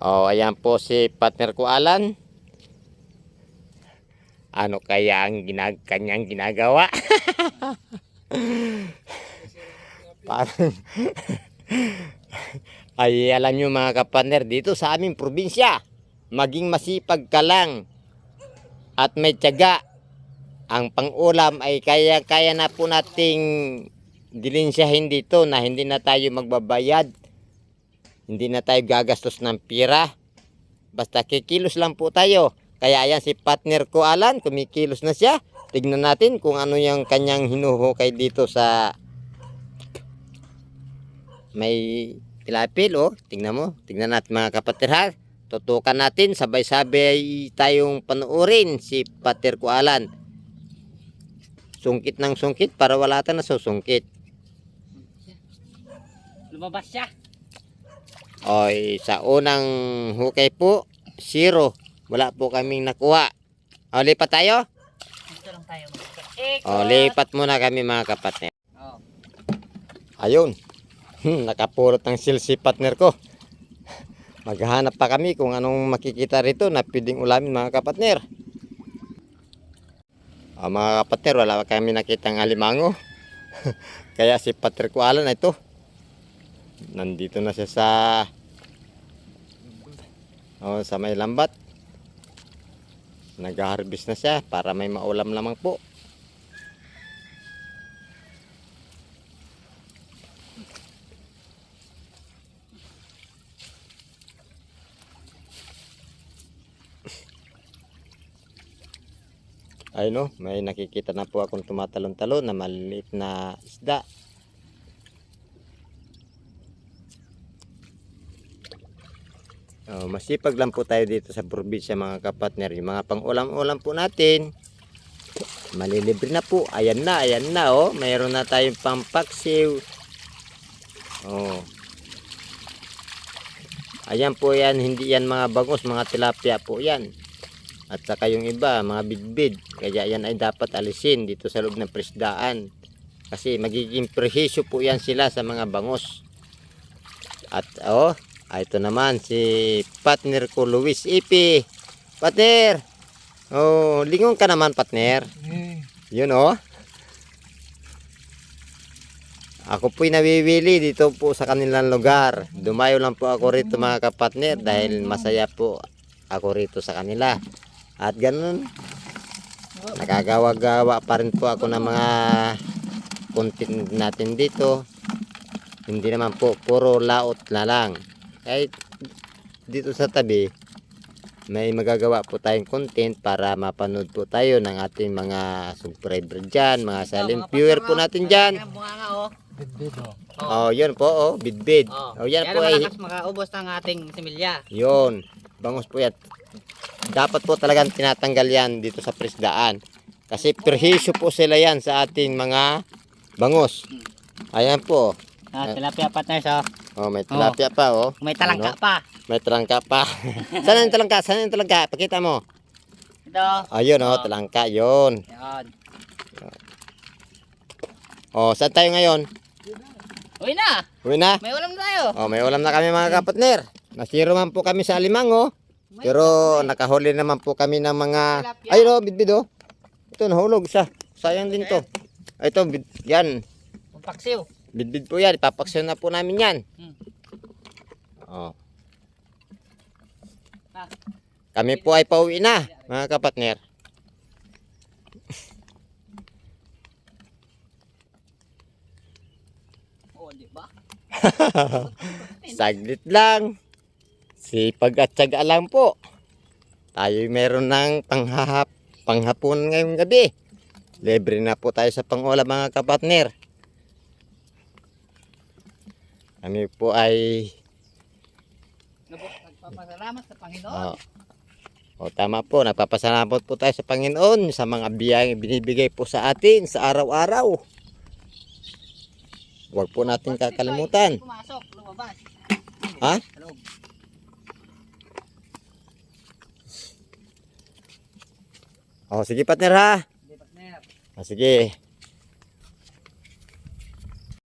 Oh, ayan po si partner ko Alan. Ano kaya ang ginag kanyang ginagawa? Parang ay alam nyo mga kapartner dito sa aming probinsya maging masipag ka lang at may tiyaga ang pangulam ay kaya kaya na po nating dilinsyahin dito na hindi na tayo magbabayad hindi na tayo gagastos ng pira. Basta kikilos lang po tayo. Kaya ayan si partner ko Alan kumikilos na siya. Tignan natin kung ano yung kanyang hinuhukay dito sa may tilapil oh. Tingnan mo tingnan natin mga kapatid ha. Tutukan natin sabay-sabay tayong panuorin si pater ko Alan. Sungkit ng sungkit para wala ta na susungkit Lumabas siya. Oy, sa unang hukay po, zero. Wala po kaming nakuha. O, lipat tayo? Dito lang tayo. Ikot. O, lipat muna kami mga kapatner. Oh. Ayun. Hmm, nakapurot ng sil si partner ko. Maghahanap pa kami kung anong makikita rito na pwedeng ulamin mga kapatner. O, mga kapatner, wala kami nakitang alimango. Kaya si partner ko Alan na ito. Nandito na siya sa o, sa may lambat. Nag-harvest na siya para may maulam lamang po. Ay no, may nakikita na po akong tumatalon-talon na maliliit na isda. Oh, masipag lang po tayo dito sa probinsya mga kapatner. Yung mga pang-ulam-ulam po natin, malilibre na po. Ayan na, ayan na oh. Mayroon na tayong pampaksiw. Oh. Ayan po yan, hindi yan mga bangus, mga tilapia po yan. At saka yung iba, mga bidbid. Kaya yan ay dapat alisin dito sa loob ng presdaan. Kasi magiging prehisyo po yan sila sa mga bangus. At oh, ah, ito naman si partner ko Luis Ipi. Partner! Oh, lingon ka naman partner. Yun oh. Ako po'y nawiwili dito po sa kanilang lugar. Dumayo lang po ako rito mga kapatner dahil masaya po ako rito sa kanila. At ganun, nakagawa-gawa pa rin po ako ng mga content natin dito. Hindi naman po puro laot na lang. Kahit dito sa tabi, may magagawa po tayong content para mapanood po tayo ng ating mga subscriber dyan, mga silent viewer po natin dyan. Ayan, bunga nga oh. Oh, yun po, oh, bidbid. Oh. Oh, yan Kaya po ay, makaubos ng ating similya. yun, bangus po yan. Dapat po talagang tinatanggal yan dito sa presdaan. Kasi perhisyo po sila yan sa ating mga bangus. Ayan po. Ah, tilapia partners oh. Oh, may tilapia pa, oh. May talangka Ano? pa. May talangka pa. Saan yung talangka? Saan yung talangka? Pakita mo. Ito. Ayun, oh, Oh. talangka, yun. Yan. Oh, saan tayo ngayon? Uy na. Uwi na? May ulam tayo. Oh, may ulam na kami mga kapatner. Nasiro man po kami sa alimango. Pero nakahuli naman po kami ng mga... Ayun oh, bidbid oh. Ito, nahulog isa. Sayang din to. Ito, yan. Paksiw. Bidbid po yan. Ipapaksyon na po namin yan. Hmm. Oh. Kami po ay pauwi na, mga kapatner. Saglit lang. Sipag at tiyaga lang po. Tayo meron ng panghahap, panghapon ngayong gabi. Libre na po tayo sa pangulam mga kapatner. Kami po ay Nagpapasalamat sa Panginoon. oh, oh, tama po, nagpapasalamat po tayo sa Panginoon sa mga biyayang binibigay po sa atin sa araw-araw. Huwag po natin kakalimutan. Pumasok, lumabas. Ha? Oh, sige partner ha. Hindi, partner. Ah, sige.